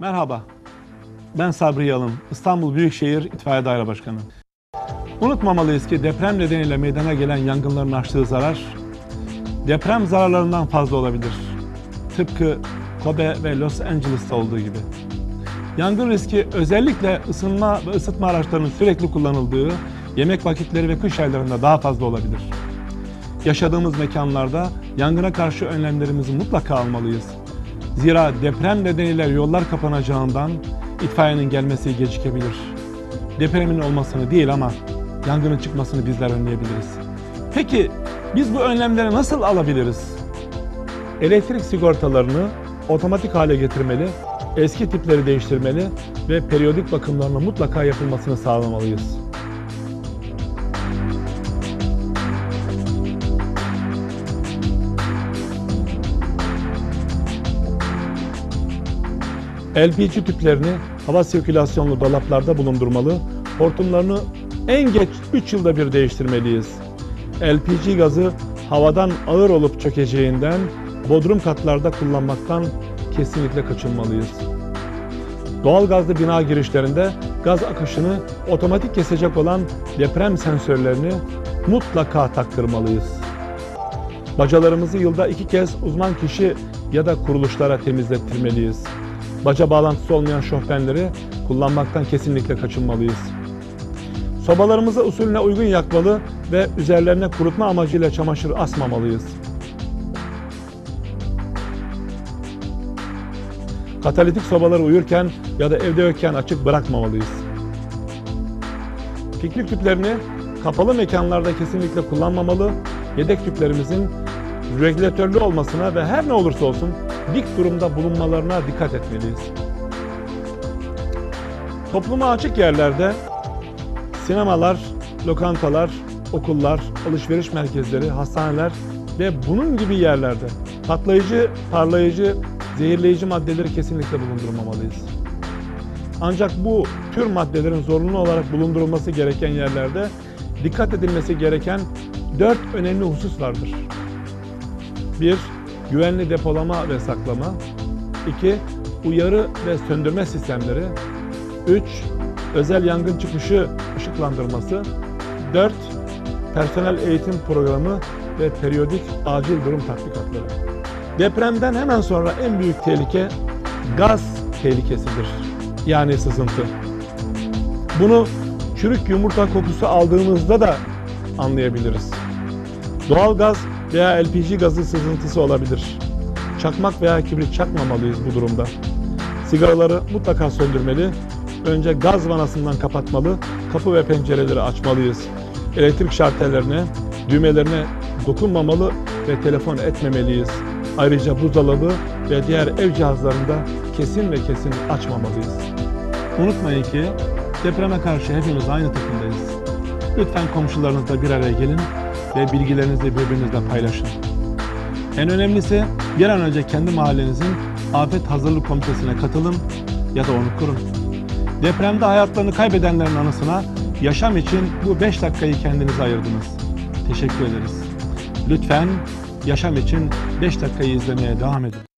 Merhaba, ben Sabri Yalın, İstanbul Büyükşehir İtfaiye Daire Başkanı. Unutmamalıyız ki deprem nedeniyle meydana gelen yangınların açtığı zarar, deprem zararlarından fazla olabilir. Tıpkı Kobe ve Los Angeles'ta olduğu gibi. Yangın riski özellikle ısınma ve ısıtma araçlarının sürekli kullanıldığı yemek vakitleri ve kış aylarında daha fazla olabilir. Yaşadığımız mekanlarda yangına karşı önlemlerimizi mutlaka almalıyız. Zira deprem nedeniyle yollar kapanacağından itfaiyenin gelmesi gecikebilir. Depremin olmasını değil ama yangının çıkmasını bizler önleyebiliriz. Peki biz bu önlemleri nasıl alabiliriz? Elektrik sigortalarını otomatik hale getirmeli, eski tipleri değiştirmeli ve periyodik bakımlarının mutlaka yapılmasını sağlamalıyız. LPG tüplerini hava sirkülasyonlu dolaplarda bulundurmalı, hortumlarını en geç 3 yılda bir değiştirmeliyiz. LPG gazı havadan ağır olup çökeceğinden bodrum katlarda kullanmaktan kesinlikle kaçınmalıyız. Doğal gazlı bina girişlerinde gaz akışını otomatik kesecek olan deprem sensörlerini mutlaka taktırmalıyız. Bacalarımızı yılda iki kez uzman kişi ya da kuruluşlara temizlettirmeliyiz. Baca bağlantısı olmayan şofbenleri kullanmaktan kesinlikle kaçınmalıyız. Sobalarımızı usulüne uygun yakmalı ve üzerlerine kurutma amacıyla çamaşır asmamalıyız. Katalitik sobaları uyurken ya da evde yokken açık bırakmamalıyız. Piknik tüplerini kapalı mekanlarda kesinlikle kullanmamalı, yedek tüplerimizin regülatörlü olmasına ve her ne olursa olsun dik durumda bulunmalarına dikkat etmeliyiz. Topluma açık yerlerde sinemalar, lokantalar, okullar, alışveriş merkezleri, hastaneler ve bunun gibi yerlerde patlayıcı, parlayıcı, zehirleyici maddeleri kesinlikle bulundurmamalıyız. Ancak bu tür maddelerin zorunlu olarak bulundurulması gereken yerlerde dikkat edilmesi gereken dört önemli husus vardır. 1. Güvenli depolama ve saklama. 2. Uyarı ve söndürme sistemleri. 3. Özel yangın çıkışı ışıklandırması. 4. Personel eğitim programı ve periyodik acil durum tatbikatları. Depremden hemen sonra en büyük tehlike gaz tehlikesidir. Yani sızıntı. Bunu çürük yumurta kokusu aldığımızda da anlayabiliriz. Doğal gaz veya LPG gazı sızıntısı olabilir. Çakmak veya kibrit çakmamalıyız bu durumda. Sigaraları mutlaka söndürmeli. Önce gaz vanasından kapatmalı, kapı ve pencereleri açmalıyız. Elektrik şartellerine, düğmelerine dokunmamalı ve telefon etmemeliyiz. Ayrıca buzdolabı ve diğer ev cihazlarında kesin ve kesin açmamalıyız. Unutmayın ki depreme karşı hepimiz aynı takımdayız. Lütfen komşularınızla bir araya gelin ve bilgilerinizi birbirinizle paylaşın. En önemlisi bir an önce kendi mahallenizin afet hazırlık komitesine katılın ya da onu kurun. Depremde hayatlarını kaybedenlerin anısına yaşam için bu 5 dakikayı kendinize ayırdınız. Teşekkür ederiz. Lütfen yaşam için 5 dakikayı izlemeye devam edin.